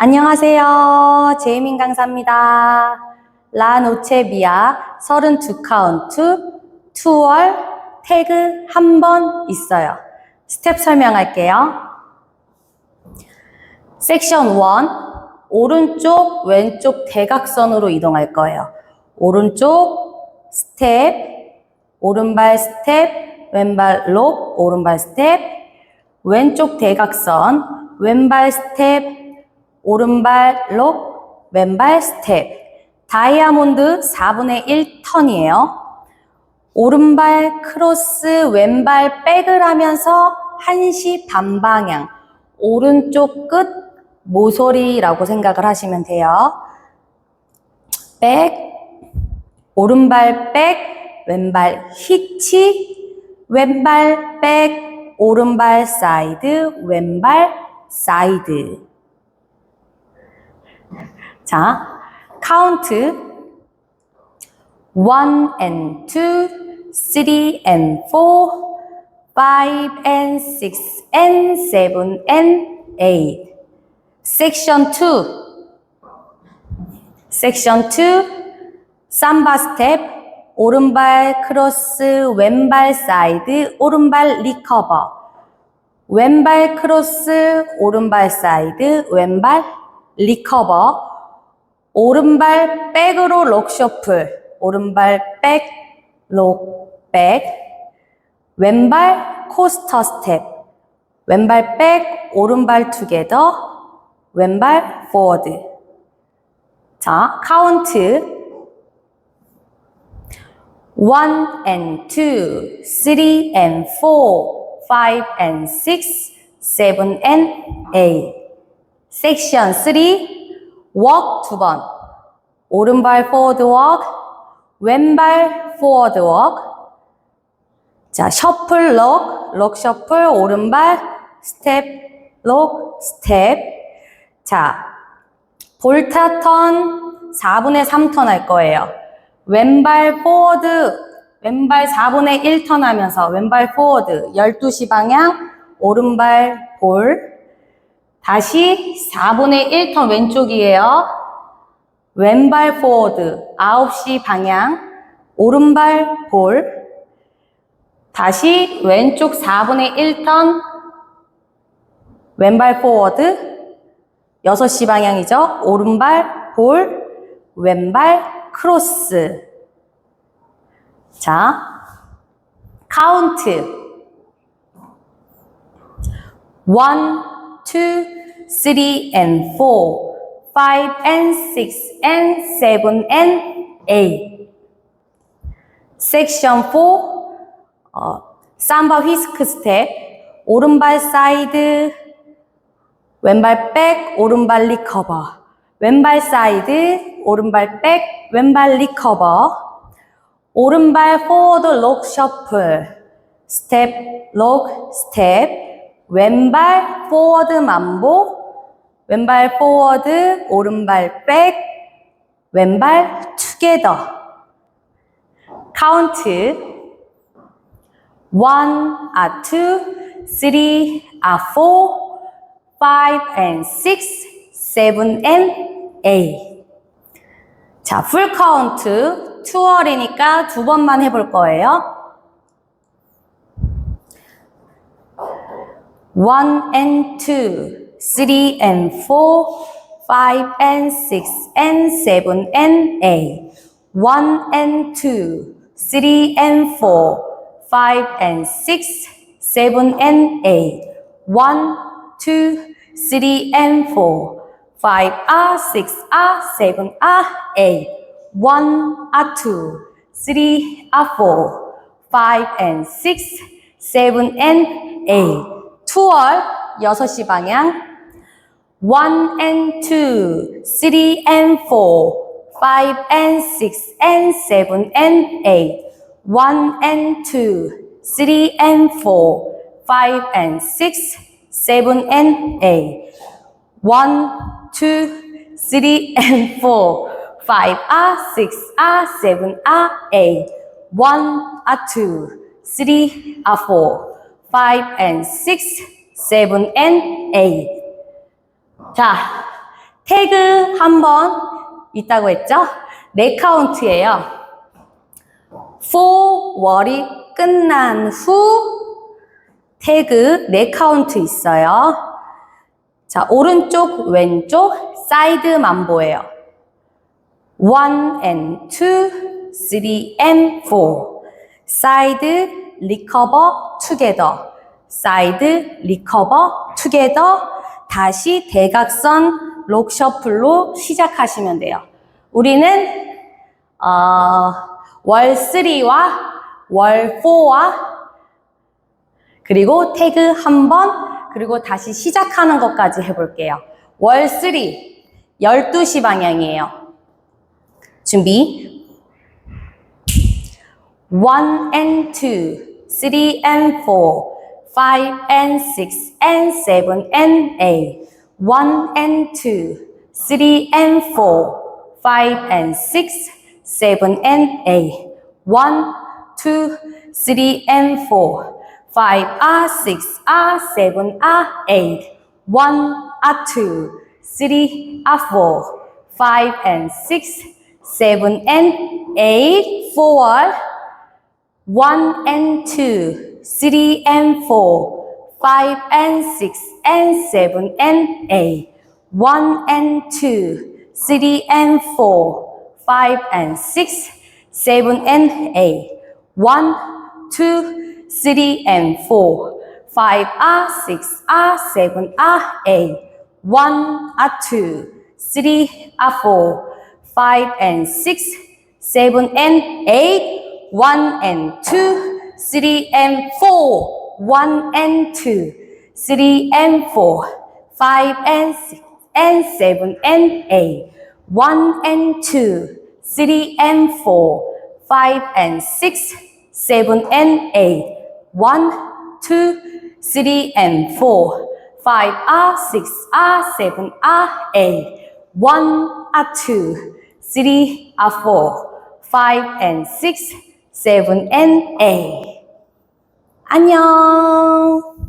안녕하세요. 제이민 강사입니다. 라 노체비아 32카운트 2월 태그 한 번 있어요. 스텝 설명할게요. 섹션 1 오른쪽 왼쪽 대각선으로 이동할 거예요. 오른쪽 스텝 오른발 스텝 왼발 롭 오른발 스텝 왼쪽 대각선 왼발 스텝 오른발 롭, 왼발 스텝. 다이아몬드 4분의 1 턴이에요. 오른발 크로스, 왼발 백을 하면서 1시 반 방향. 오른쪽 끝 모서리라고 생각을 하시면 돼요. 백, 오른발 백, 왼발 히치, 왼발 백, 오른발 사이드, 왼발 사이드. 자, 카운트 1 and 2, 3 and 4, 5 and 6 and 7 and 8. Section 2. Section 2. 삼바 스텝. 오른발 크로스, 왼발 사이드, 오른발 리커버. 왼발 크로스, 오른발 사이드, 왼발 리커버. 오른발 백으로 록 셔플. 오른발 백, 록, 백. 왼발 코스터 스텝. 왼발 백, 오른발 투게더. 왼발 포워드. 자, 카운트. 1 and 2, 3 and 4, 5 and 6, 7 and 8. 섹션 3, 워크 두 번. 오른발 포워드 워크, 왼발 포워드 워크. 자, 셔플 록, 록 셔플, 오른발 스텝, 록, 스텝. 자, 볼타 턴 4분의 3턴 할 거예요. 왼발 포워드, 왼발 4분의 1턴 하면서 왼발 포워드 12시 방향, 오른발 볼. 다시 4분의 1턴 왼쪽이에요. 왼발 포워드 9시 방향, 오른발 볼. 다시 왼쪽 4분의 1턴, 왼발 포워드 6시 방향이죠. 오른발 볼, 왼발 크로스. 자, 카운트. 1, 2, 3 and 4, 5 and 6 and 7 and 8. 섹션 4, 어, 삼바 휘스크 스텝, 오른발 사이드, 왼발 백, 오른발 리커버. 왼발 사이드, 오른발 백, 왼발 리커버. 오른발 포워드 록 셔플. 스텝, 록, 스텝. 왼발 포워드 만보. 왼발 포워드, 오른발 백. 왼발 투게더. 카운트. 1, 아, 2, 3, 아, 4, 5 and 6, 7 and 8. 자, 풀 카운트 2월이니까 두 번만 해볼 거예요. 1 and 2, 3 and 4, 5 and 6 and 7 and 8. 1 and 2, 3 and 4, 5 and 6, 7 and 8. 1, 2, 3 and 4, 5 are 6 are 7 are 8. 1 are 2, 3 are 4, 5 and 6, 7 and 8. 2월 6시 방향 1 and 2, 3 and 4, 5 and 6 and 7 and 8. 1 and 2, 3 and 4, 5 and 6, 7 and 8. 1, 2, 3 and 4, 5 are 6 are 7 are 8. 1 are 2, 3 are 4, 5 and 6, 7 and 8. 자, 태그 한 번 있다고 했죠? 네 카운트예요. for 월이 끝난 후 태그 네 카운트 있어요. 자, 오른쪽, 왼쪽, 사이드만 보여요. one and two, three and four. side, recover, together. side, recover, together. 다시 대각선 록 셔플로 시작하시면 돼요. 우리는 어, 월 3와 월 4와 그리고 태그 한 번, 그리고 다시 시작하는 것까지 해볼게요. 월 3, 12시 방향이에요. 준비. 1 and 2, 3 and 4, 5 and 6 and 7 and 8. 1 and 2, 3 and 4, 5 and 6, 7 and 8. 1, 2, 3 and 4, 5 are 6 are 7 are 8. 1 are 2, 3 are 4, 5 and 6, 7 and 8. Forward. 1 and 2, 3 and 4, 5 and 6 and 7 and 8. 1 and 2, 3 and 4, 5 and 6, 7 and 8. 1, 2, 3 and 4, 5 are 6 are 7 are 8. 1 are 2, 3 are 4, 5 and 6, 7 and 8. 1 and 2, 3 and 4, 1 and 2, 3 and 4, 5 and 6 and 7 and 8. 1 and 2, 3 and 4, 5 and 6, 7 and 8. 1, 2, 3 and 4, 5 are 6 are 7 are 8. 1 are 2, 3 are 4, 5 and 6, 7 and 8. 안녕.